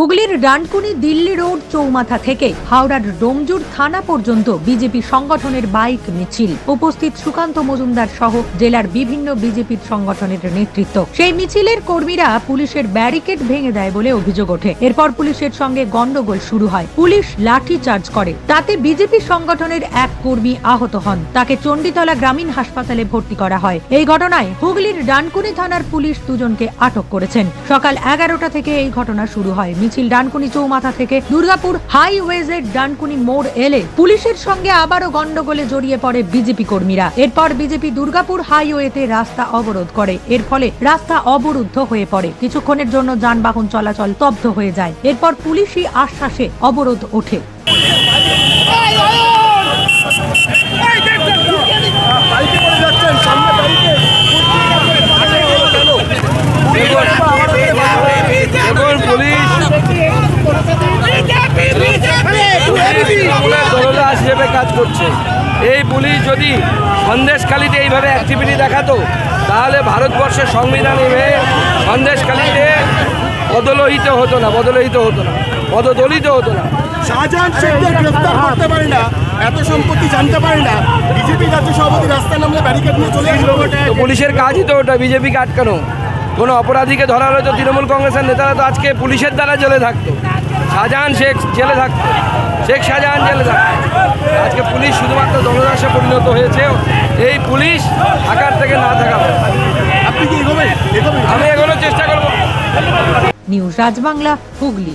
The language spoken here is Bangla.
হুগলির ডানকুনি দিল্লি রোড চৌমাথা থেকে হাওড়ার ডোমজুর থানা পর্যন্ত বিজেপি সংগঠনের বাইক মিছিল। উপস্থিত সুকান্ত মজুমদার সহ জেলার বিভিন্ন বিজেপি সংগঠনের নেতৃত্ব। সেই মিছিলের কর্মীরা পুলিশের ব্যারিকেড ভেঙে দেয় বলে অভিযোগ ওঠে। এরপর পুলিশের সঙ্গে গন্ডগোল শুরু হয়। পুলিশ লাঠি চার্জ করে। তাতে বিজেপি সংগঠনের এক কর্মী আহত হন। তাকে চণ্ডীতলা গ্রামীণ হাসপাতালে ভর্তি করা হয়। এই ঘটনায় হুগলির ডানকুনি থানার পুলিশ দুজনকে আটক করেছেন। সকাল এগারোটা থেকে এই ঘটনা শুরু হয়। মিছিল ডানকুনি চৌমাথা থেকে দুর্গাপুর হাইওয়েজের ডানকুনি মোড় এলে পুলিশের সঙ্গে আবারও গন্ডগোলে জড়িয়ে পড়ে বিজেপি কর্মীরা। এরপর বিজেপি দুর্গাপুর হাইওয়েতে রাস্তা অবরোধ করে। এর ফলে রাস্তা অবরুদ্ধ হয়ে পড়ে। কিছুক্ষণের জন্য যানবাহন চলাচল স্তব্ধ হয়ে যায়। এরপর পুলিশি আশ্বাসে অবরোধ ওঠে বাইকে করে যাচ্ছেন সামনে বাইকে এখন পুলিশ দরজা হিসেবে কাজ করছে। এই পুলিশ যদি সন্দেশখালিতে এইভাবে অ্যাক্টিভিটি দেখাতো তাহলে ভারতবর্ষের সংবিধান এভাবে সন্দেশখালিতে বদলোহিত হতো না বদলোহিত হতো না পদদলিত হতো না। শাহজাহান শেখদের গ্রেফতার করতে পারে না এত সম্পত্তি জানতে পারে না। বিজেপি রাজ্য সভাপতি রাস্তায় নামলে ব্যারিকেড নিয়ে চলে আসলো পুলিশের কাজই তো ওটা বিজেপিকে আটকানো? কোনো অপরাধীকে ধরা হলে তো তৃণমূল কংগ্রেসের নেতারা তো আজকে পুলিশের দ্বারা জেলে থাকতো। শাহজাহান শেখ জেলে থাকতো শেখ শাহজাহান জেলে থাকতো আজকে পুলিশ শুধুমাত্র দলদাসে পরিণত হয়েছে এই পুলিশ আকার থেকে না থাকা আপনি কি এগোবেন? এগোবেন? আমি এগোনোর চেষ্টা করব। নিউজ রাজবাংলা হুগলি।